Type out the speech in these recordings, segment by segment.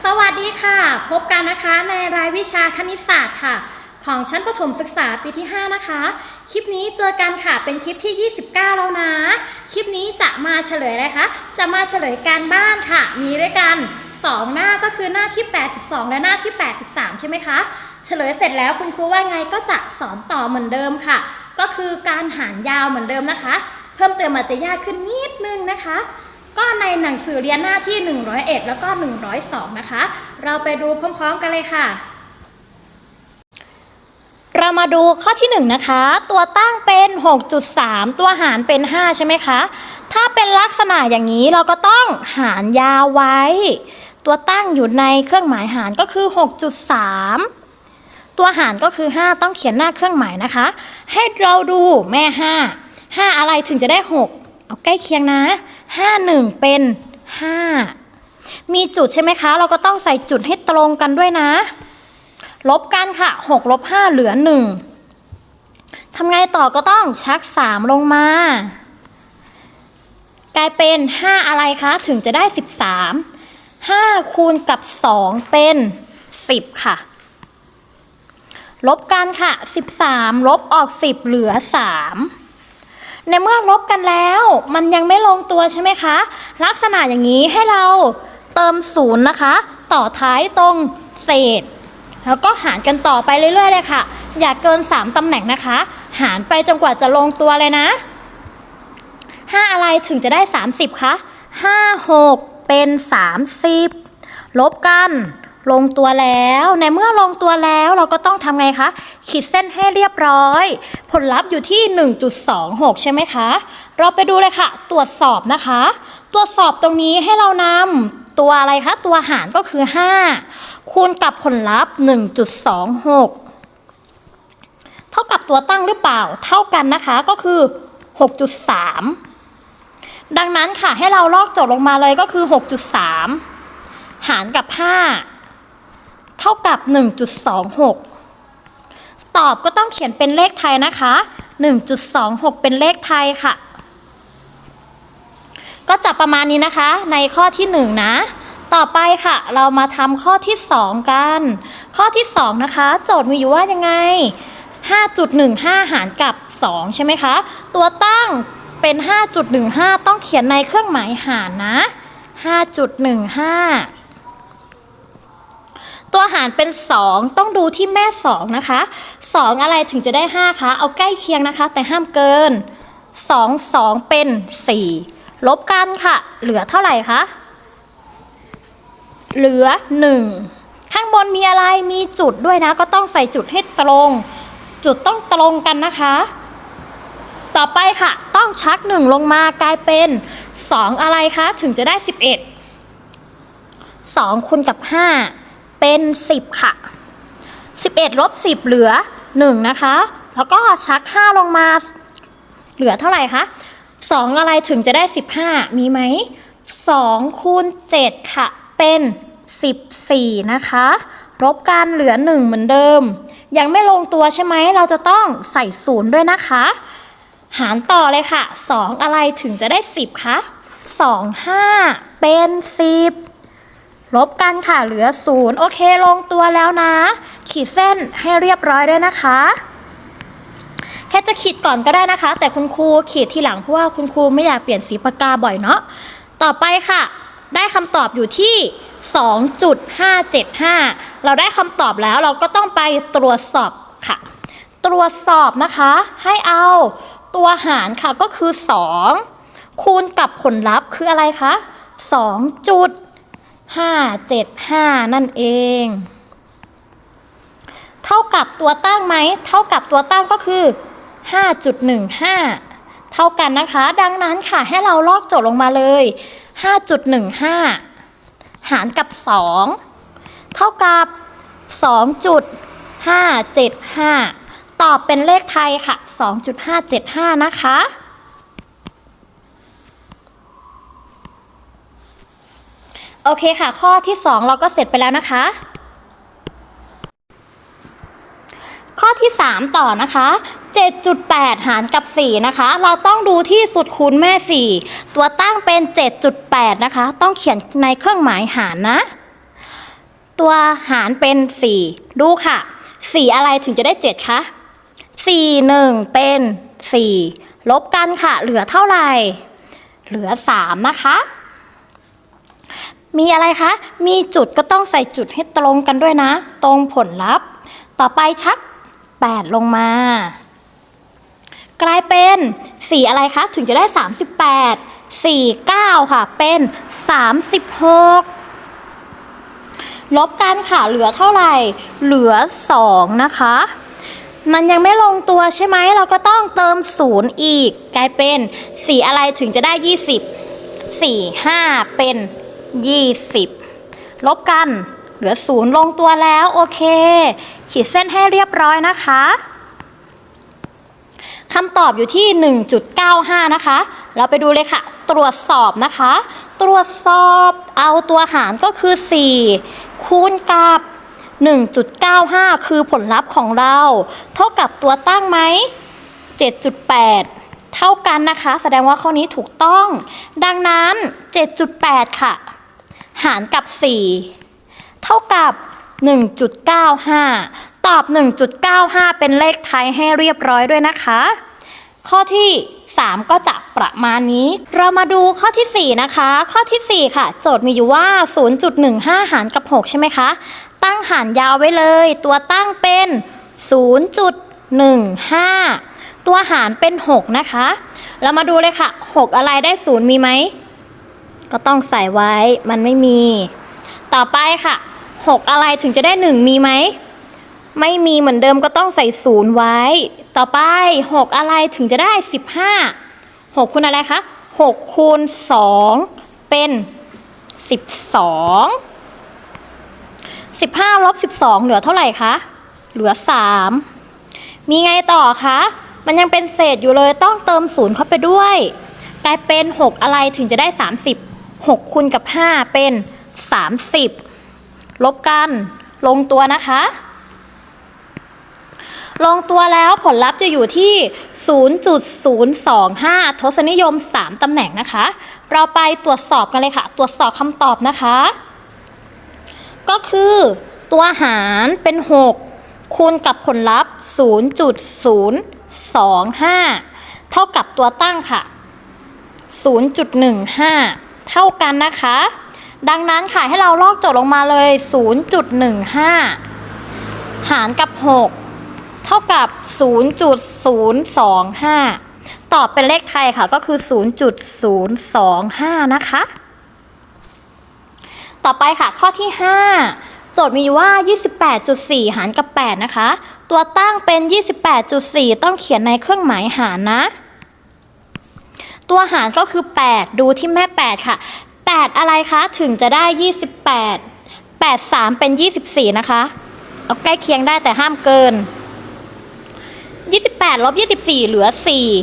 สวัสดีค่ะ พบกันนะคะในรายวิชาคณิตศาสตร์ค่ะ ของชั้นประถมศึกษาปีที่ 5 นะคะ คลิปนี้เจอกันค่ะเป็นคลิปที่ 29 แล้วนะ คลิปนี้จะมาเฉลยอะไรคะจะมาเฉลยการบ้านค่ะ มีด้วยกัน 2 หน้าก็คือหน้าที่ 82 และหน้าที่ 83 ใช่ไหมคะ เฉลยเสร็จแล้วคุณครูว่าไงก็จะสอนต่อเหมือนเดิมค่ะ ก็คือการหารยาวเหมือนเดิมนะคะ เพิ่มเติมอาจจะยากขึ้นนิดนึงนะคะ ก็ในหนังสือเรียนหน้าที่ 101 แล้วก็ 102 นะคะ เราไปดูพร้อมๆกันเลยค่ะ เรามาดูข้อที่ 1 นะคะ ตัวตั้งเป็น 6.3 ตัวหารเป็น 5 ใช่ไหมคะ ถ้าเป็นลักษณะอย่างนี้เราก็ต้องหารยาวไว้ ตัวตั้งอยู่ในเครื่องหมายหารก็คือ 6.3ตัวหารก็คือ 5 ต้องเขียนหน้าเครื่องหมายนะคะ ให้เราดูแม่ 5 5 อะไรถึงจะได้ 6 เอาใกล้เคียงนะ 5 1 เป็น 5 มีจุดใช่ไหมคะ เราก็ต้องใส่จุดให้ตรงกันด้วยนะ ลบกันค่ะ6ลบ5เหลือ 1ทำไงต่อก็ต้องชัก 3 ลงมา กลายเป็น 5 อะไรคะถึงจะได้ 13 5 คูณกับ 2 เป็น 10 ค่ะลบกันค่ะ 13 ลบออก 10 เหลือ 3 ในเมื่อลบกันแล้ว มันยังไม่ลงตัวใช่ไหมคะ ลักษณะอย่างนี้ให้เราเติมศูนย์นะคะ ต่อท้ายตรงเศษ แล้วก็หารกันต่อไปเรื่อยๆเลยค่ะ อย่าเกิน 3ตำแหน่งนะคะ หารไปจนกว่าจะลงตัวเลยนะ5อะไรถึงจะได้ 30คะ5 6 เป็น 30 ลบกัน ลงตัวแล้ว ในเมื่อลงตัวแล้วเราก็ต้องทำไงคะ ขีดเส้นให้เรียบร้อย ผลลัพธ์อยู่ที่ 1.26 ใช่ไหมคะ เราไปดูเลยค่ะ ตรวจสอบนะคะ ตรวจสอบตรงนี้ให้เรานำตัวอะไรคะ ตัวหารก็คือ 5 คูณกับผลลัพธ์ 1.26 เท่ากับตัวตั้งหรือเปล่า เท่ากันนะคะก็คือ 6.3 ดังนั้นค่ะให้เราลอกโจทย์ลงมาเลยก็คือ 6.3 หารกับ 5 เท่ากับ 1.26 ตอบก็ต้องเขียนเป็นเลขไทยนะคะ 1.26 เป็นเลขไทยค่ะ ก็จะประมาณนี้นะคะ ในข้อที่ 1 นะต่อไปค่ะ เรามาทำข้อที่ 2 กัน ข้อที่ 2 นะคะ โจทย์มีอยู่ว่ายังไง 5.15 หารกับ 2 ใช่ไหมคะ ตัวตั้งเป็น 5.15 ต้องเขียนในเครื่องหมายหารนะ 5.15 ตัวหารเป็น 2 ต้องดูที่แม่ 2 นะคะ 2 อะไรถึงจะได้ 5 คะ เอาใกล้เคียงนะคะ แต่ห้ามเกิน 2 2 เป็น 4 ลบกันค่ะ เหลือเท่าไหร่คะ เหลือ 1 ข้างบนมีอะไรมีจุดด้วยนะ ก็ต้องใส่จุดให้ตรง จุดต้องตรงกันนะคะ ต่อไปค่ะ ต้องชัก 1 ลงมากลายเป็น 2 อะไรคะ ถึงจะได้ 11 2คูณกับ 5 เป็น 10 ค่ะ 11ลบ10 เหลือ 1 นะคะ แล้วก็ชัก 5 ลงมาเหลือเท่าไหร่คะ 2 อะไรถึงจะได้ 15 มีไหม 2 คูณ 7 ค่ะ เป็น 14 นะคะ ลบกันเหลือ 1 เหมือนเดิม ยังไม่ลงตัวใช่ไหม เราจะต้องใส่ศูนย์ด้วยนะคะ หารต่อเลยค่ะ 2 อะไรถึงจะได้ 10 คะ 2 5 เป็น 10 ลบกันค่ะเหลือ 0 โอเคลงตัวแล้วนะ ขีดเส้นให้เรียบร้อยด้วยนะคะแค่จะขีดก่อนก็ได้นะคะ แต่คุณครูขีดทีหลังเพราะว่าคุณครูไม่อยากเปลี่ยนสีปากกาบ่อยเนาะต่อไปค่ะ ได้คำตอบอยู่ที่ 2.575 เราได้คำตอบแล้วเราก็ต้องไปตรวจสอบค่ะ ตรวจสอบนะคะ ให้เอาตัวหารค่ะก็คือ 2 คูณกับผลลัพธ์คืออะไรคะ 575 นั่นเอง เท่ากับตัวตั้งไหม เท่ากับตัวตั้งก็คือ 5.15 เท่ากันนะคะ ดังนั้นค่ะให้เราลอกโจทย์ลงมาเลย 5.15 หารกับ 2 เท่ากับ 2.575 ตอบเป็นเลขไทยค่ะ 2.575 นะคะ โอเคค่ะ ข้อที่ 2 เราก็เสร็จไปแล้วนะคะ ข้อที่ 3 ต่อนะคะ 7.8 หารกับ 4 นะคะ เราต้องดูที่สุดคูณแม่ 4 ตัวตั้งเป็น 7.8 นะคะ ต้องเขียนในเครื่องหมายหารนะ ตัวหารเป็น 4 ดูค่ะ 4 อะไรถึงจะได้ 7 คะ 4 1 เป็น 4 ลบกันค่ะ เหลือเท่าไหร่ เหลือ 3 นะคะ มีอะไรคะ มีจุดก็ต้องใส่จุดให้ตรงกันด้วยนะ ตรงผลลัพธ์ ต่อไปชัก 8 ลงมา กลายเป็น4อะไรคะ ถึงจะได้ 38 4 9 ค่ะ เป็น 36 ลบกันค่ะ เหลือเท่าไหร่ เหลือ 2 นะคะ มันยังไม่ลงตัวใช่ไหม เราก็ต้องเติม 0 อีก กลายเป็น4อะไรถึงจะได้ 20 4 5 เป็น 20 ลบกัน เหลือ 0 ลงตัวแล้วโอเค ขีดเส้นให้เรียบร้อยนะคะคำตอบอยู่ที่ 1.95 นะคะ เราไปดูเลยค่ะ ตรวจสอบนะคะ ตรวจสอบเอาตัวหารก็คือ 4 คูณกับ 1.95 คือผลลัพธ์ของเรา เท่ากับตัวตั้งไหม 7.8 เท่ากันนะคะ แสดงว่าข้อนี้ถูกต้อง ดังนั้น 7.8 ค่ะ หารกับ 4 เท่ากับ 1.95 ตอบ 1.95 เป็นเลขไทยให้เรียบร้อยด้วยนะคะ ข้อที่ 3 ก็จะประมาณนี้ เรามาดูข้อทีสี่4 นะคะ ข้อทีสี่ 4 ค่ะ โจทย์มีอยู่ว่า 0.15 หารกับ 6 ใช่ไหมคะ ตั้งหารยาวไว้เลย ตัวตั้งเป็น 0.15 ตัวหารเป็น 6 นะคะ เรามาดูเลยค่ะ 6 อะไรได้ 0 มีไหม ก็ต้องใส่ไว้มันไม่มี ต่อไปค่ะ 6 อะไรถึงจะได้ 1 มีไหม ไม่มีเหมือนเดิมก็ต้องใส่ศูนย์ไว้ ต่อไป 6 อะไรถึงจะได้ 15 6คูณอะไรคะ6คูณ2เป็น 12 15ลบ12 เหลือเท่าไหร่คะ เหลือ 3 มีไงต่อคะ มันยังเป็นเศษอยู่เลยต้องเติมศูนย์เข้าไปด้วย กลายเป็น 6 อะไรถึงจะได้ 30 6คูณกับ 5 เป็น 30 ลบกัน ลงตัวนะคะ ลงตัวแล้วผลลัพธ์จะอยู่ที่ 0.025 ทศนิยม 3ตำแหน่งนะคะ เราไปตรวจสอบกันเลยค่ะ ตรวจสอบคำตอบนะคะ ก็คือตัวหารเป็น 6 คูณกับผลลัพธ์ 0.025 เท่ากับตัวตั้งค่ะ0.15 เท่ากันนะคะ ดังนั้นค่ะให้เราลอกโจทย์ลงมาเลย 0.15 หารกับ 6 เท่ากับ 0.025 ตอบเป็นเลขไทยค่ะก็คือ 0.025 นะคะ ต่อไปค่ะข้อที่ 5 โจทย์มีว่า 28.4 หารกับ 8 นะคะ ตัวตั้งเป็น 28.4 ต้องเขียนในเครื่องหมายหารนะ ตัวหารก็คือ 8 ดูที่แม่ 8 ค่ะ 8 อะไรคะ ถึงจะได้ 28 8 3 เป็น 24 นะคะ เอาใกล้เคียงได้แต่ห้ามเกิน 28ลบ24 เหลือ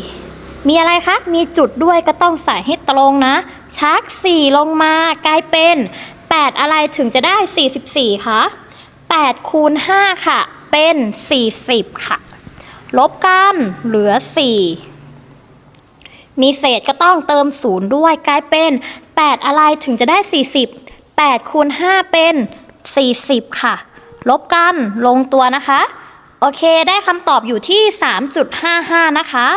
4 มีอะไรคะ มีจุดด้วยก็ต้องใส่ให้ตรงนะ ชัก 4 ลงมากลายเป็น 8 อะไรถึงจะได้ 44 คะ 8 คูณ 5 ค่ะ เป็น 40 ค่ะ ลบกันเหลือ 4 มีเศษก็ต้องเติม0ด้วยกลายเป็น 8 อะไรถึงจะได้ 40 8คูณ5เป็น 40 ค่ะ ลบกันลงตัวนะคะ โอเคได้คำตอบอยู่ที่ 3.55 นะคะ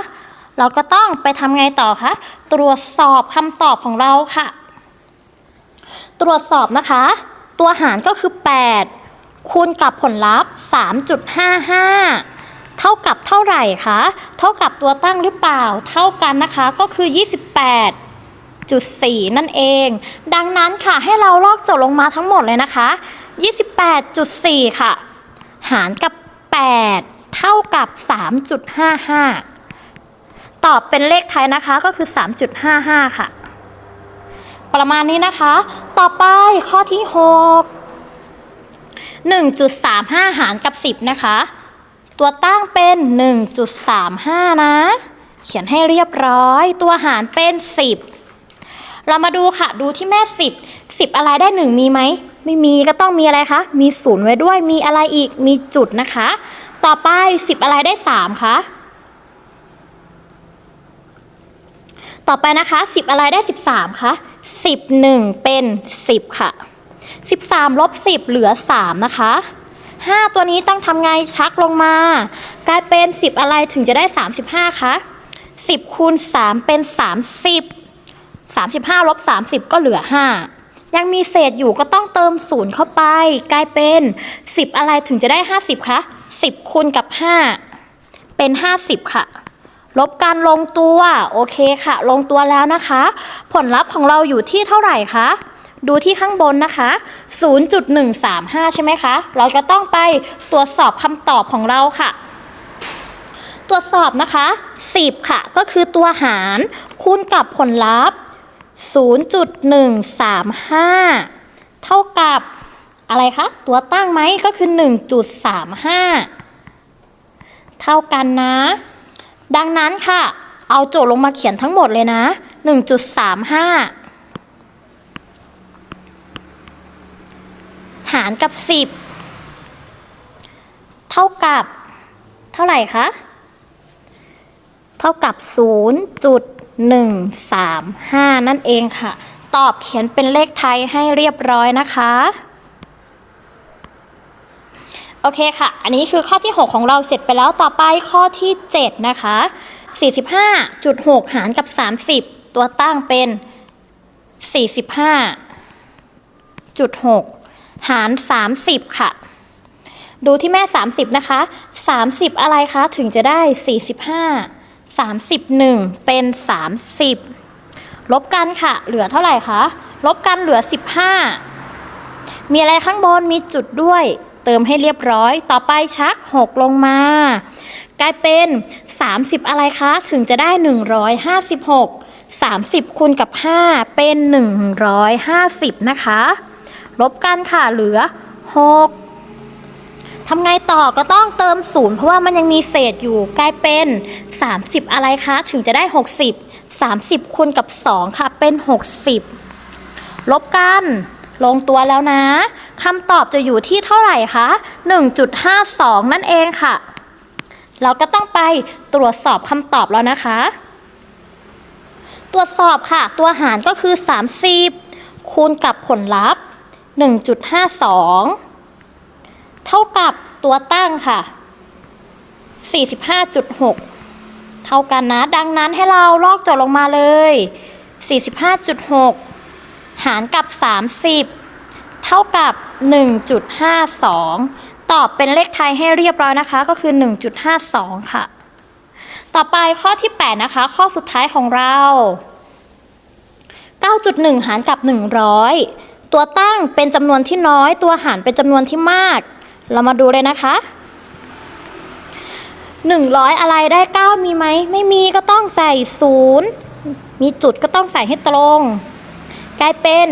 เราก็ต้องไปทำไงต่อคะ ตรวจสอบคำตอบของเราค่ะ ตรวจสอบนะคะ ตัวหารก็คือ 8 คูณกับผลลัพธ์ 3.55 เท่ากับเท่าไหร่คะ เท่ากับตัวตั้งหรือเปล่า เท่ากันนะคะ ก็คือ 28.4นั่นเอง ดังนั้นค่ะให้เราลอกโจทย์ลงมาทั้งหมดเลยนะคะ 28.4 ค่ะ หารกับ 8 เท่ากับ 3.55 ตอบเป็นเลขไทยนะคะก็คือ 3.55 ค่ะ ประมาณนี้นะคะ ต่อไปข้อที่ 6 1.35 หารกับ 10 นะคะ ตัวตั้งเป็น 1.35 นะ เขียนให้เรียบร้อย ตัวหารเป็น 10 เรามาดูค่ะ ดูที่แม่ 10 10 อะไรได้ 1 มีไหม ไม่มีก็ต้องมีอะไรคะ มีศูนย์ไว้ด้วย มีอะไรอีก มีจุดนะคะ ต่อไป 10 อะไรได้ 3 คะ ต่อไปนะคะ 10 อะไรได้ 13 คะ 10 1 เป็น 10 ค่ะ 13ลบ10 เหลือ 3 นะคะ 5 ตัวนี้ต้องทำไงชักลงมา กลายเป็น 10 อะไรถึงจะได้ 35คะ10คูณ3เป็น 30 35ลบ30 ก็เหลือ 5 ยังมีเศษอยู่ก็ต้องเติมศูนย์เข้าไป กลายเป็น 10 อะไรถึงจะได้ 50คะ10คูณกับ 5 เป็น 50 ค่ะ ลบการลงตัว โอเคค่ะ ลงตัวแล้วนะคะ ผลลัพธ์ของเราอยู่ที่เท่าไหร่คะ ดูที่ข้างบนนะคะ 0.135 ใช่ไหมคะ เราจะต้องไปตรวจสอบคำตอบของเราค่ะ ตรวจสอบนะคะ 10 ค่ะ ก็คือตัวหารคูณกับผลลัพธ์ 0.135 เท่ากับอะไรคะ ตัวตั้งไหมก็คือ 1.35 เท่ากันนะ ดังนั้นค่ะ เอาโจทย์ลงมาเขียนทั้งหมดเลยนะ 1.35ารกับ 10 เท่ากับ เท่าไหร่คะ เท่ากับ 0.135 นั่นเองค่ะ ตอบเขียนเป็นเลขไทยให้เรียบร้อยนะคะ โอเคค่ะ อันนี้คือข้อที่ 6 ของเราเสร็จไปแล้วต่อไปข้อที่ 7 นะคะ 45.6 หารกับ 30 ตัวตั้งเป็น 45.6 หาร 30 ค่ะ ดูที่แม่ 30 นะคะ 30 อะไรคะ ถึงจะได้ 45 31 เป็น 30 ลบกันค่ะ เหลือเท่าไหร่คะ ลบกันเหลือ 15 มีอะไรข้างบนมีจุดด้วย เติมให้เรียบร้อย ต่อไปชัก 6 ลงมากลายเป็น 30 อะไรคะ ถึงจะได้ 156 30 คูณกับ 5 เป็น 150 นะคะ ลบกันค่ะเหลือ 6ทำไงต่อก็ต้องเติมศูนย์เพราะว่ามันยังมีเศษอยู่กลายเป็น 30 อะไรคะ ถึงจะได้ 60 30คูณกับ 2 ค่ะเป็น 60 ลบกันลงตัวแล้วนะคำตอบจะอยู่ที่เท่าไหร่คะ 1.52 นั่นเองค่ะ เราก็ต้องไปตรวจสอบคำตอบแล้วนะคะ ตรวจสอบค่ะ ตัวหารก็คือ 30 คูณกับผลลัพธ์ 1.52 เท่ากับตัวตั้งค่ะ 45.6 เท่ากันนะ ดังนั้นให้เราลอกโจทย์ลงมาเลย 45.6 หารกับ 30 เท่ากับ 1.52 ตอบเป็นเลขไทยให้เรียบร้อยนะคะ ก็คือ 1.52 ค่ะ ต่อไปข้อที่ 8 นะคะ ข้อสุดท้ายของเรา 9.1 หารกับ 100 ตัวตั้งเป็นจำนวนที่น้อย ตัวหารเป็นจำนวนที่มาก เรามาดูเลยนะคะ 100 อะไรได้ 9 มีไหม ไม่มีก็ต้องใส่ 0 มีจุดก็ต้องใส่ให้ตรง กลายเป็น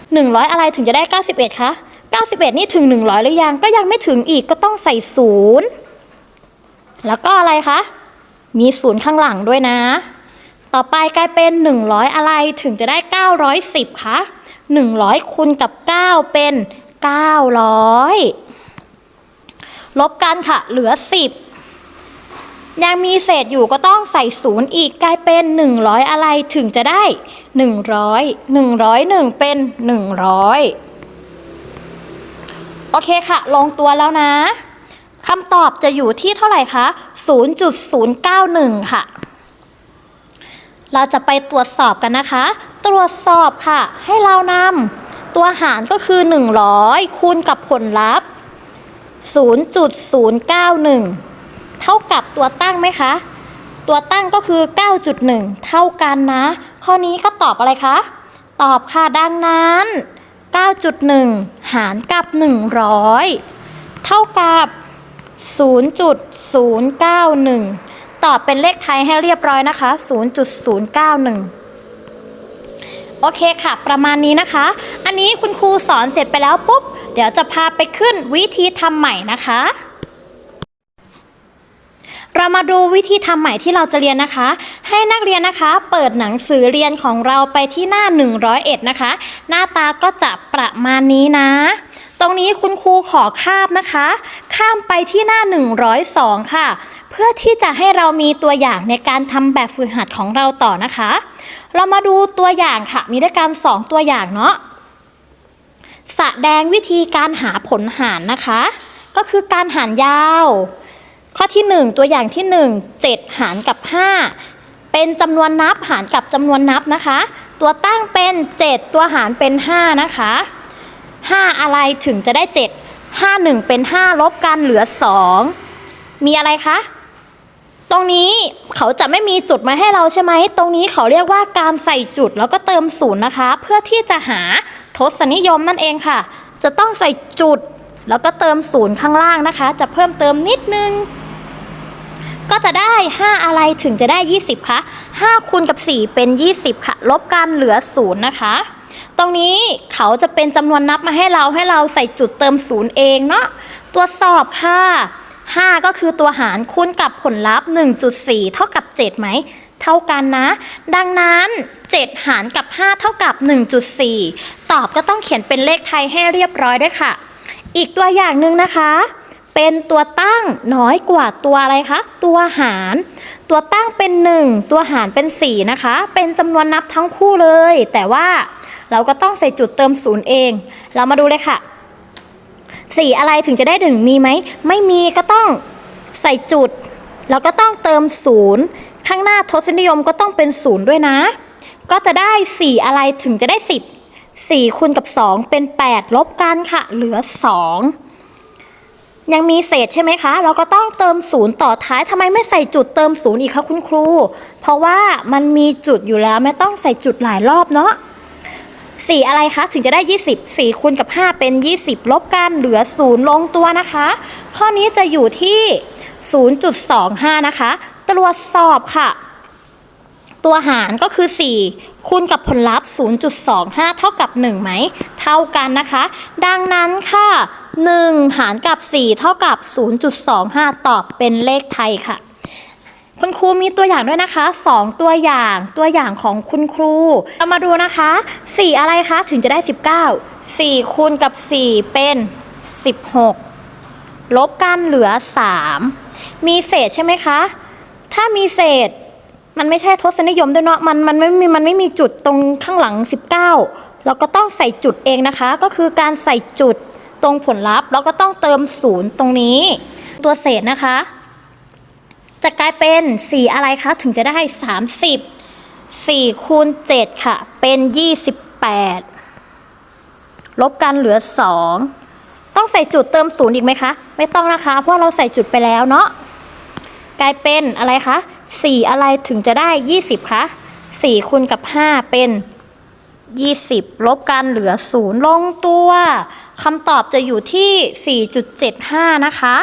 100 อะไรถึงจะได้ 91 คะ 91 นี่ถึง 100 หรือยัง ก็ยังไม่ถึงอีกก็ต้องใส่ 0 แล้วก็อะไรคะ มีศูนย์ข้างหลังด้วยนะ ต่อไปกลายเป็น 100 อะไรถึงจะได้ 910 คะ 100คูณกับ 9 เป็น 900 ลบกันค่ะ เหลือ 10 ยังมีเศษอยู่ก็ต้องใส่ศูนย์อีกกลายเป็น 100 อะไรถึงจะได้ 100 101 เป็น 100 โอเคค่ะ ลงตัวแล้วนะคำตอบจะอยู่ที่เท่าไหร่คะ 0.091 ค่ะ เราจะไปตรวจสอบกันนะคะ ตรวจสอบค่ะ ให้เรานำตัวหารก็คือ 100 คูณกับผลลัพธ์ 0.091 เท่ากับตัวตั้งไหมคะ ตัวตั้งก็คือ 9.1 เท่ากันนะ ข้อนี้ก็ตอบอะไรคะ ตอบค่ะดังนั้น 9.1 หารกับ 100 เท่ากับ 0.091 ตอบเป็นเลขไทยให้เรียบร้อยนะคะ 0.091 โอเคค่ะ ประมาณนี้นะคะ อันนี้คุณครูสอนเสร็จไปแล้วปุ๊บ เดี๋ยวจะพาไปขึ้นวิธีทำใหม่นะคะ เรามาดูวิธีทำใหม่ที่เราจะเรียนนะคะ ให้นักเรียนนะคะ เปิดหนังสือเรียนของเราไปที่หน้า 101 นะคะ หน้าตาก็จะประมาณนี้นะตรงนี้คุณครูขอข้ามนะคะ ข้ามไปที่หน้า 102 ค่ะ เพื่อที่จะให้เรามีตัวอย่างในการทำแบบฝึกหัดของเราต่อนะคะ เรามาดูตัวอย่างค่ะ มีด้วยกัน2ตัวอย่างเนาะแสดงวิธีการหาผลหารนะคะ ก็คือการหารยาว ข้อที่ 1 ตัวอย่างที่ 1 7 หารกับ 5 เป็นจำนวนนับหารกับจำนวนนับนะคะ ตัวตั้งเป็น 7 ตัวหารเป็น 5 นะคะ 5 อะไรถึงจะได้ 7 5 1 เป็น 5 ลบกันเหลือ 2 มีอะไรคะ ตรงนี้เขาจะไม่มีจุดมาให้เราใช่ไหม ตรงนี้เขาเรียกว่าการใส่จุดแล้วก็เติมศูนย์นะคะ เพื่อที่จะหาทศนิยมนั่นเองค่ะ จะต้องใส่จุดแล้วก็เติมศูนย์ข้างล่างนะคะ จะเพิ่มเติมนิดนึง ก็จะได้ 5 อะไรถึงจะได้ 20คะ5คูณกับ 4 เป็น 20 ค่ะ ลบกันเหลือ0นะคะ ตรงนี้เขาจะเป็นจำนวนนับมาให้เราให้เราใส่จุดเติมศูนย์เองเนาะตรวจสอบค่ะ 5 ก็คือตัวหารคูณกับผลลัพธ์ 1.4 เท่ากับ 7 ไหม เท่ากันนะ ดังนั้น 7 หารกับ 5 เท่ากับ 1.4 ตอบก็ต้องเขียนเป็นเลขไทยให้เรียบร้อยด้วยค่ะ อีกตัวอย่างหนึ่งนะคะ เป็นตัวตั้งน้อยกว่าตัวอะไรคะ ตัวหาร ตัวตั้งเป็น 1 ตัวหารเป็น 4 นะคะ เป็นจำนวนนับทั้งคู่เลย แต่ว่าเราก็ต้องใส่จุดเติมศูนย์เอง เรามาดูเลยค่ะ สีอะไรถึงจะได้หนึ่งมีไหม ไม่มีก็ต้องใส่จุด แล้วก็ต้องเติมศูนย์ข้างหน้าทศนิยมก็ต้องเป็นศูนย์ด้วยนะ ก็จะได้สี่อะไรถึงจะได้สิบสี่คูณกับสองเป็นแปดลบกันค่ะ เหลือสองยังมีเศษใช่ไหมคะ เราก็ต้องเติมศูนย์ต่อท้ายทำไมไม่ใส่จุดเติมศูนย์อีกคะคุณครู เพราะว่ามันมีจุดอยู่แล้วไม่ต้องใส่จุดหลายรอบเนาะ สี่อะไรคะ ถึงจะได้ 20 4คูณกับ 5 เป็น 20 ลบกันเหลือ 0 ลงตัวนะคะ ข้อนี้จะอยู่ที่ 0.25 นะคะ ตรวจสอบค่ะ ตัวหารก็คือ 4 คูณกับผลลัพธ์ 0.25 เท่ากับ 1 ไหม เท่ากันนะคะ ดังนั้นค่ะ 1 หารกับ 4 เท่ากับ 0.25 ตอบเป็นเลขไทยค่ะ คุณครูมีตัวอย่างด้วยนะคะ 2 ตัวอย่างตัวอย่างของคุณครูเรามาดูนะคะ 4 อะไรคะถึงจะได้ 19 4 คูณกับ 4 เป็น 16 ลบกันเหลือ 3 มีเศษใช่ไหมคะ ถ้ามีเศษมันไม่ใช่ทศนิยมด้วยเนาะมันมันไม่มีมันไม่มีจุดตรงข้างหลัง 19 เราก็ต้องใส่จุดเองนะคะ ก็คือการใส่จุดตรงผลลัพธ์ แล้วก็ต้องเติมศูนย์ตรงนี้ ตัวเศษนะคะ จะกลายเป็น4อะไรคะ ถึงจะได้ 30 4คูณ7ค่ะ เป็น 28 ลบกันเหลือ 2 ต้องใส่จุดเติมศูนย์อีกไหมคะ ไม่ต้องนะคะ เพราะเราใส่จุดไปแล้วเนาะกลายเป็นอะไรคะ4อะไรถึงจะได้ 20คะ4คูณกับ 5 เป็น 20 ลบกันเหลือ 0 ลงตัวคำตอบจะอยู่ที่ 4.75 นะคะ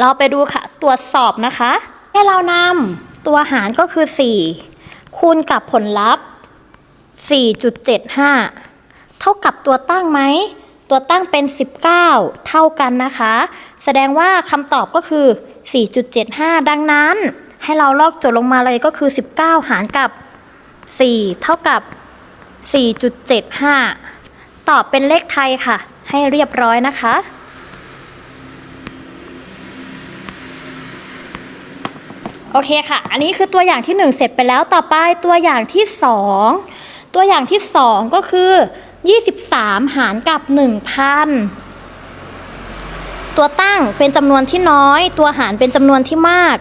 เราไปดูค่ะ ตรวจสอบนะคะ ให้เรานำตัวหารก็คือ 4 คูณกับผลลัพธ์ 4.75 เท่ากับตัวตั้งไหม ตัวตั้งเป็น 19 เท่ากันนะคะ แสดงว่าคำตอบก็คือ 4.75 ดังนั้น ให้เราลอกโจทย์ลงมาเลยก็คือ 19 หารกับ 4 เท่ากับ 4.75 ตอบเป็นเลขไทยค่ะ ให้เรียบร้อยนะคะ โอเคค่ะ อันนี้คือตัวอย่างที่ 1 เสร็จไปแล้วต่อไปตัวอย่างที่ 2 ตัวอย่างที่ 2 ก็คือ 23 หารกับ 1,000 ตัวตั้งเป็นจำนวนที่น้อย ตัวหารเป็นจำนวนที่มาก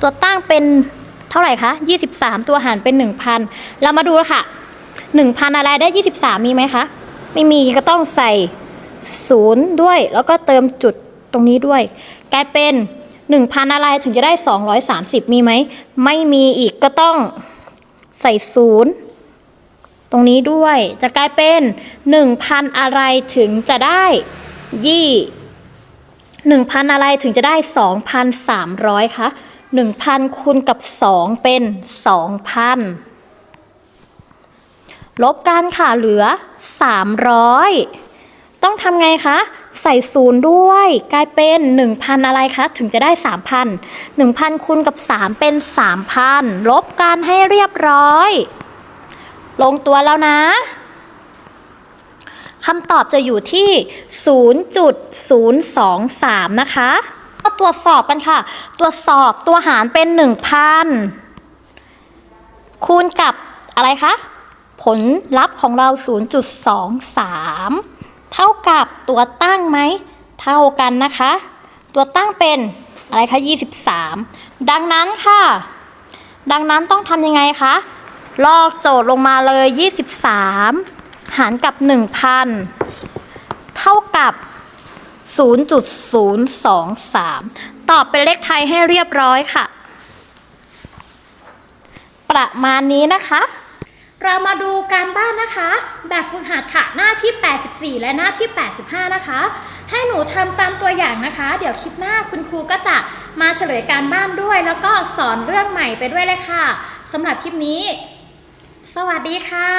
ตัวตั้งเป็นเท่าไหร่คะ 23 ตัวหารเป็น 1,000 เรามาดูค่ะ 1,000 อะไรได้ 23 มีไหมคะ ไม่มีก็ต้องใส่ 0 ด้วย แล้วก็เติมจุดตรงนี้ด้วย กลายเป็น 1,000 อะไรถึงจะได้ 230 มีไหม ไม่มีอีกก็ต้องใส่0ตรงนี้ด้วยจะกลายเป็น 1,000 อะไรถึงจะได้ยี่1,000 อะไรถึงจะได้ 2,300 คะ 1,000 คูณกับ 2 เป็น 2,000 ลบกันค่ะเหลือ 300 ต้องทำไงคะ ใส่ศูนย์ด้วย กลายเป็น 1,000 อะไรคะ ถึงจะได้ 3,000 1,000 คูณกับ 3 เป็น 3,000 ลบกันให้เรียบร้อย ลงตัวแล้วนะคำตอบจะอยู่ที่ 0.023 นะคะมาตรวจสอบกันค่ะ ตรวจสอบตัวหารเป็น 1,000 คูณกับอะไรคะ ผลลัพธ์ของเรา 0.23 เท่ากับตัวตั้งไหม เท่ากันนะคะ ตัวตั้งเป็นอะไรคะ 23 ดังนั้นค่ะ ดังนั้นต้องทำยังไงคะ ลอกโจทย์ลงมาเลย 23 หารกับ 1,000 เท่ากับ 0.023 ตอบเป็นเลขไทยให้เรียบร้อยค่ะ ประมาณนี้นะคะ เรามาดูการบ้านนะคะ แบบฝึกหัดค่ะหน้าที่ 84 และหน้าที่ 85 นะคะ ให้หนูทำตามตัวอย่างนะคะ เดี๋ยวคลิปหน้าคุณครูก็จะมาเฉลยการบ้านด้วย แล้วก็สอนเรื่องใหม่ไปด้วยเลยค่ะสำหรับคลิปนี้ สวัสดีค่ะ